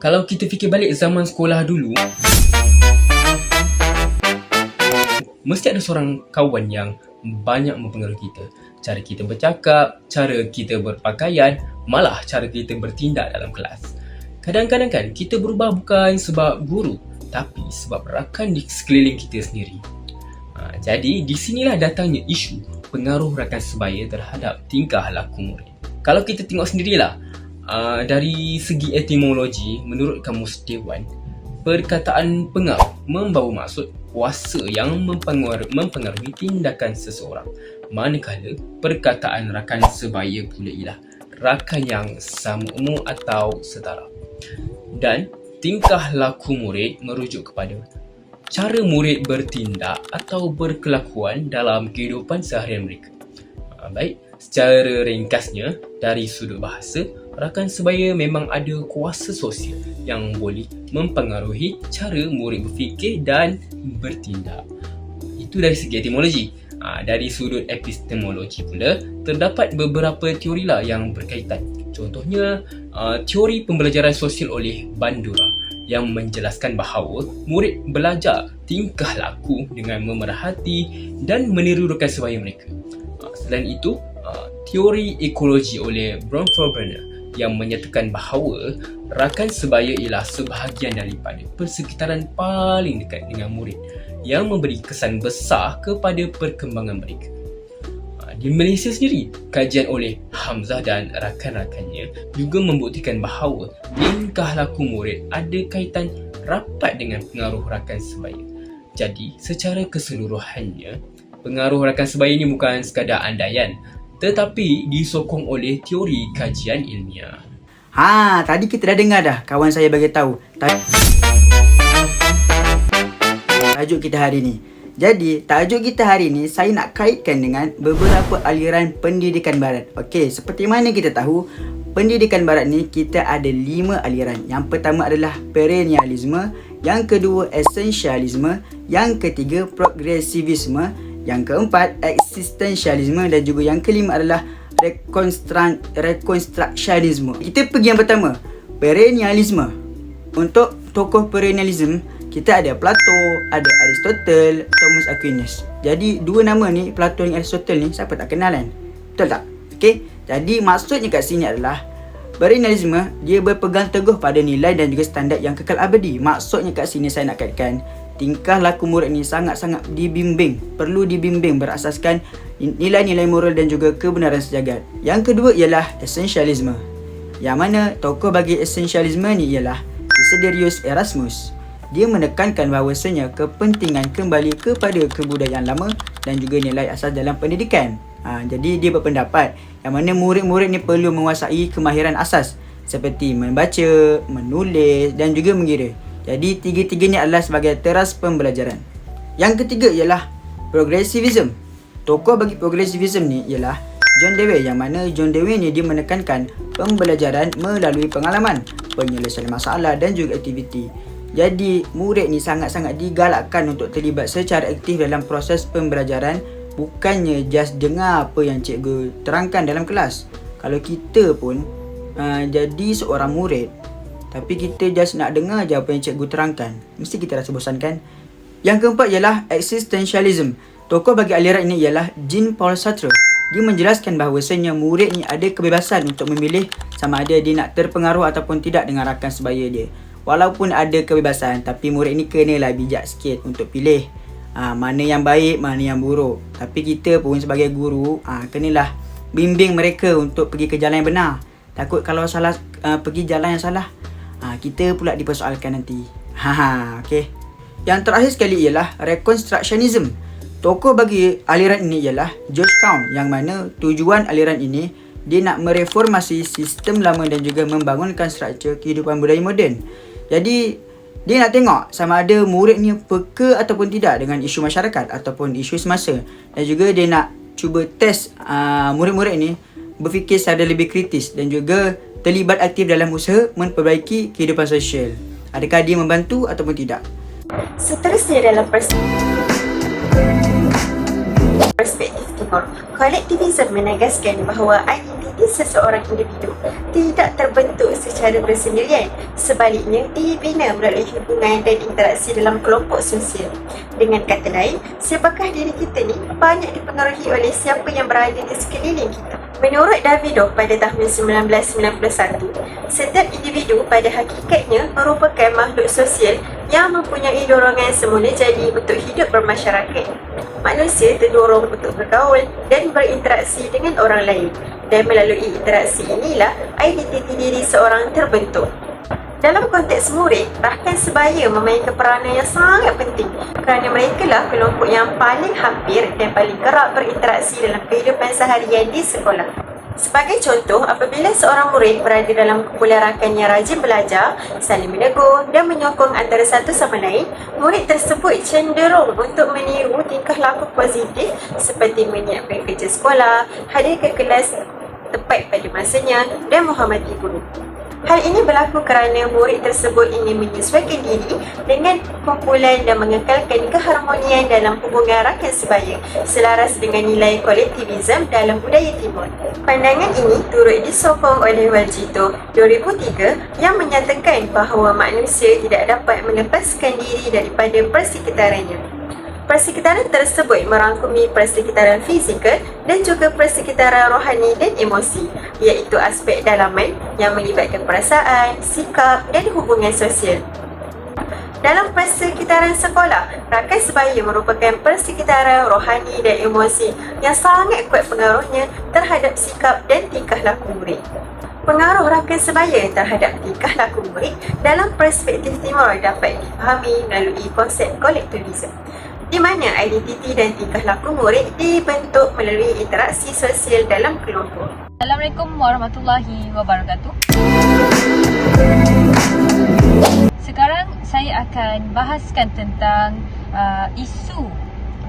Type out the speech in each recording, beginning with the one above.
Kalau kita fikir balik zaman sekolah dulu, mesti ada seorang kawan yang banyak mempengaruhi kita. Cara kita bercakap, cara kita berpakaian, malah cara kita bertindak dalam kelas. Kadang-kadang kan kita berubah bukan sebab guru, tapi sebab rakan di sekeliling kita sendiri. Ha, jadi di sinilah datangnya isu pengaruh rakan sebaya terhadap tingkah laku murid. Kalau kita tengok sendirilah, uh, dari segi etimologi menurut kamus Dewan, perkataan pengaruh membawa maksud kuasa yang mempengaruhi, tindakan seseorang. Manakala perkataan rakan sebaya pula ialah rakan yang sama umur atau setara. Dan tingkah laku murid merujuk kepada cara murid bertindak atau berkelakuan dalam kehidupan seharian mereka. Ha, baik, secara ringkasnya dari sudut bahasa, rakan sebaya memang ada kuasa sosial yang boleh mempengaruhi cara murid berfikir dan bertindak. Itu dari segi etimologi. Ha, dari sudut epistemologi pula, terdapat beberapa teori lah yang berkaitan. Contohnya, uh, teori pembelajaran sosial oleh Bandura yang menjelaskan bahawa murid belajar tingkah laku dengan memerhati dan meniru rekan sebaya mereka. Uh, selain itu, uh, teori ekologi oleh Bromford Brenner yang menyatakan bahawa rakan sebaya ialah sebahagian daripada persekitaran paling dekat dengan murid yang memberi kesan besar kepada perkembangan mereka. Ha, Di Malaysia sendiri, kajian oleh Hamzah dan rakan-rakannya juga membuktikan bahawa tingkah laku murid ada kaitan rapat dengan pengaruh rakan sebaya. Jadi, secara keseluruhannya, pengaruh rakan sebaya ini bukan sekadar andaian tetapi disokong oleh teori kajian ilmiah. Ha, tadi kita dah dengar dah kawan saya bagi tahu. Ta- Tajuk kita hari ni. Jadi, tajuk kita hari ni saya nak kaitkan dengan beberapa aliran pendidikan barat. Okey, seperti mana kita tahu, pendidikan barat ni kita ada lima aliran. Yang pertama adalah perennialisme, yang kedua essentialisme, yang ketiga progressivisme, yang keempat existentialisme dan juga yang kelima adalah reconstructionisme. Kita pergi yang pertama, perennialisme. Untuk tokoh perennialism, kita ada Plato, ada Aristotle, Thomas Aquinas. Jadi dua nama ni, Plato dan Aristotle ni siapa tak kenal kan? Betul tak? Okey. Jadi maksudnya kat sini adalah Perennialisme dia berpegang teguh pada nilai dan juga standard yang kekal abadi. Maksudnya kat sini saya nak kaitkan tingkah laku murid ni sangat-sangat dibimbing, perlu dibimbing berasaskan nilai-nilai moral dan juga kebenaran sejagat. Yang kedua ialah essentialisme. Yang mana tokoh bagi essentialisme ni ialah Desiderius Erasmus. Dia menekankan bahawasanya kepentingan kembali kepada kebudayaan lama dan juga nilai asas dalam pendidikan. Ha, jadi dia berpendapat yang mana murid-murid ni perlu menguasai kemahiran asas seperti membaca, menulis dan juga mengira. Jadi tiga-tiganya adalah sebagai teras pembelajaran. Yang ketiga ialah progressivism. Tokoh bagi progressivism ni ialah John Dewey yang mana John Dewey ni dia menekankan pembelajaran melalui pengalaman, penyelesaian masalah dan juga aktiviti. Jadi murid ni sangat-sangat digalakkan untuk terlibat secara aktif dalam proses pembelajaran bukannya just dengar apa yang cikgu terangkan dalam kelas. Kalau kita pun uh, jadi seorang murid tapi kita just nak dengar je apa yang cikgu terangkan, mesti kita rasa bosan kan? Yang keempat ialah existentialism. Tokoh bagi aliran ini ialah Jean-Paul Sartre. Dia menjelaskan bahawasanya murid ni ada kebebasan untuk memilih sama ada dia nak terpengaruh ataupun tidak dengan rakan sebaya dia. Walaupun ada kebebasan tapi murid ni kenalah bijak sikit untuk pilih ha, mana yang baik, mana yang buruk. Tapi kita pun sebagai guru, ha, kenalah bimbing mereka untuk pergi ke jalan yang benar. Takut kalau salah uh, pergi jalan yang salah, ha, kita pula dipersoalkan nanti. Ha, ha okey. Yang terakhir sekali ialah reconstructionism. Tokoh bagi aliran ini ialah George Count yang mana tujuan aliran ini dia nak mereformasi sistem lama dan juga membangunkan struktur kehidupan budaya moden. Jadi dia nak tengok sama ada murid ni peka ataupun tidak dengan isu masyarakat ataupun isu semasa dan juga dia nak cuba test uh, murid-murid ni berfikir secara lebih kritis dan juga terlibat aktif dalam usaha memperbaiki kehidupan sosial. Adakah dia membantu ataupun tidak? Seterusnya dalam pers- perspektif timur, kolektivisme menegaskan bahawa seseorang individu tidak terbentuk secara bersendirian. Sebaliknya, dibina melalui hubungan dan interaksi dalam kelompok sosial. Dengan kata lain, siapakah diri kita ni banyak dipengaruhi oleh siapa yang berada di sekeliling kita. Menurut Davidoff pada tahun 1991, setiap individu pada hakikatnya merupakan makhluk sosial yang mempunyai dorongan semula jadi untuk hidup bermasyarakat. Manusia terdorong untuk bergaul dan berinteraksi dengan orang lain dan melalui interaksi inilah identiti diri seorang terbentuk. Dalam konteks murid, rakan sebaya memainkan peranan yang sangat penting kerana mereka lah kelompok yang paling hampir dan paling kerap berinteraksi dalam kehidupan seharian di sekolah. Sebagai contoh, apabila seorang murid berada dalam kumpulan rakan yang rajin belajar, saling menegur dan menyokong antara satu sama lain, murid tersebut cenderung untuk meniru tingkah laku positif seperti menyiapkan kerja sekolah, hadir ke kelas tepat pada masanya dan menghormati guru. Hal ini berlaku kerana murid tersebut ingin menyesuaikan diri dengan kumpulan dan mengekalkan keharmonian dalam hubungan rakan sebaya selaras dengan nilai kolektivisme dalam budaya timur. Pandangan ini turut disokong oleh Waljito 2003 yang menyatakan bahawa manusia tidak dapat melepaskan diri daripada persekitarannya. Persekitaran tersebut merangkumi persekitaran fizikal dan juga persekitaran rohani dan emosi iaitu aspek dalaman yang melibatkan perasaan, sikap dan hubungan sosial. Dalam persekitaran sekolah, rakan sebaya merupakan persekitaran rohani dan emosi yang sangat kuat pengaruhnya terhadap sikap dan tingkah laku murid. Pengaruh rakan sebaya terhadap tingkah laku murid dalam perspektif timur dapat dipahami melalui konsep kolektivisme di mana identiti dan tingkah laku murid dibentuk melalui interaksi sosial dalam kelompok. Assalamualaikum warahmatullahi wabarakatuh. Sekarang saya akan bahaskan tentang uh, isu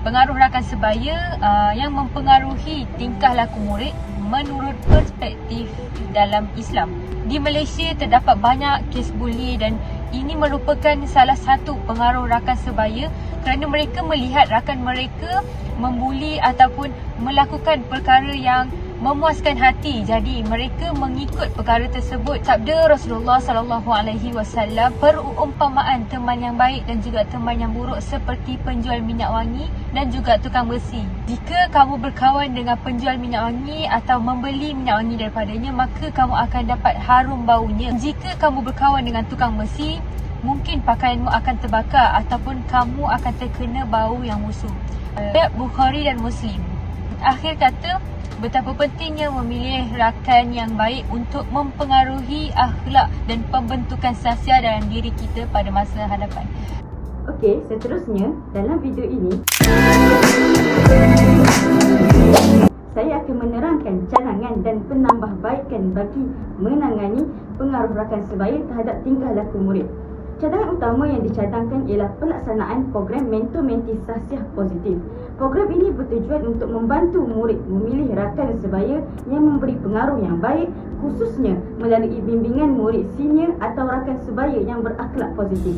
pengaruh rakan sebaya uh, yang mempengaruhi tingkah laku murid menurut perspektif dalam Islam. Di Malaysia terdapat banyak kes buli dan ini merupakan salah satu pengaruh rakan sebaya kerana mereka melihat rakan mereka membuli ataupun melakukan perkara yang memuaskan hati. Jadi mereka mengikut perkara tersebut. Sabda Rasulullah sallallahu alaihi wasallam perumpamaan teman yang baik dan juga teman yang buruk seperti penjual minyak wangi dan juga tukang besi. Jika kamu berkawan dengan penjual minyak wangi atau membeli minyak wangi daripadanya, maka kamu akan dapat harum baunya. Jika kamu berkawan dengan tukang besi, mungkin pakaianmu akan terbakar ataupun kamu akan terkena bau yang musuh. Ayat Bukhari dan Muslim. Akhir kata, betapa pentingnya memilih rakan yang baik untuk mempengaruhi akhlak dan pembentukan sosial dalam diri kita pada masa hadapan. Okey, seterusnya dalam video ini saya akan menerangkan cadangan dan penambahbaikan bagi menangani pengaruh rakan sebaya terhadap tingkah laku murid. Cadangan utama yang dicadangkan ialah pelaksanaan program mentor-menti sasiah positif. Program ini bertujuan untuk membantu murid memilih rakan sebaya yang memberi pengaruh yang baik khususnya melalui bimbingan murid senior atau rakan sebaya yang berakhlak positif.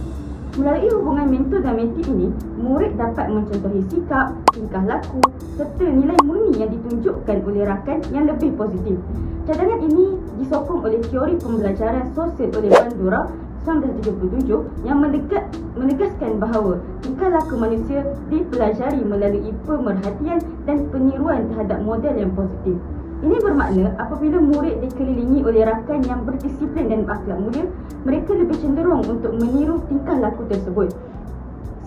Melalui hubungan mentor dan menti ini, murid dapat mencontohi sikap, tingkah laku serta nilai murni yang ditunjukkan oleh rakan yang lebih positif. Cadangan ini disokong oleh teori pembelajaran sosial oleh Bandura 1977 yang menegat, menegaskan bahawa tingkah laku manusia dipelajari melalui pemerhatian dan peniruan terhadap model yang positif. Ini bermakna apabila murid dikelilingi oleh rakan yang berdisiplin dan berakhlak mulia, mereka lebih cenderung untuk meniru tingkah laku tersebut.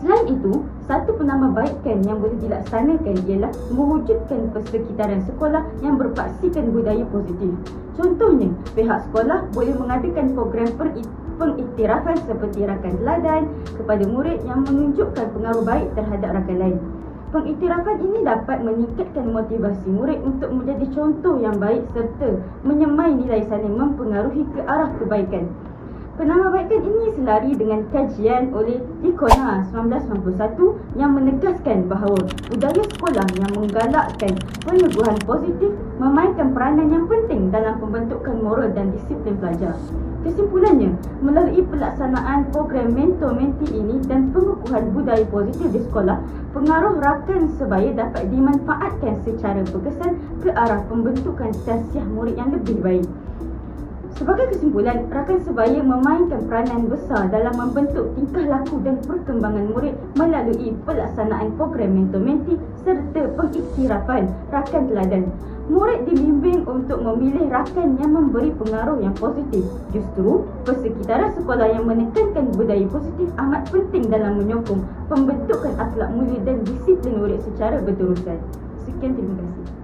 Selain itu, satu penambahbaikan yang boleh dilaksanakan ialah mewujudkan persekitaran sekolah yang berpaksikan budaya positif. Contohnya, pihak sekolah boleh mengadakan program pengiktirafan seperti rakan teladan kepada murid yang menunjukkan pengaruh baik terhadap rakan lain. Pengiktirafan ini dapat meningkatkan motivasi murid untuk menjadi contoh yang baik serta menyemai nilai saling mempengaruhi ke arah kebaikan. Penambahbaikan ini selari dengan kajian oleh Icona 1991 yang menegaskan bahawa budaya sekolah yang menggalakkan peneguhan positif memainkan peranan yang penting dalam pembentukan moral dan disiplin pelajar. Kesimpulannya, melalui pelaksanaan program mentor-menti ini dan pengukuhan budaya positif di sekolah, pengaruh rakan sebaya dapat dimanfaatkan secara berkesan ke arah pembentukan tasiah murid yang lebih baik. Sebagai kesimpulan, rakan sebaya memainkan peranan besar dalam membentuk tingkah laku dan perkembangan murid melalui pelaksanaan program mentor-menti serta pengiktirafan rakan teladan. Murid dibimbing untuk memilih rakan yang memberi pengaruh yang positif. Justru, persekitaran sekolah yang menekankan budaya positif amat penting dalam menyokong pembentukan akhlak mulia dan disiplin murid secara berterusan. Sekian terima kasih.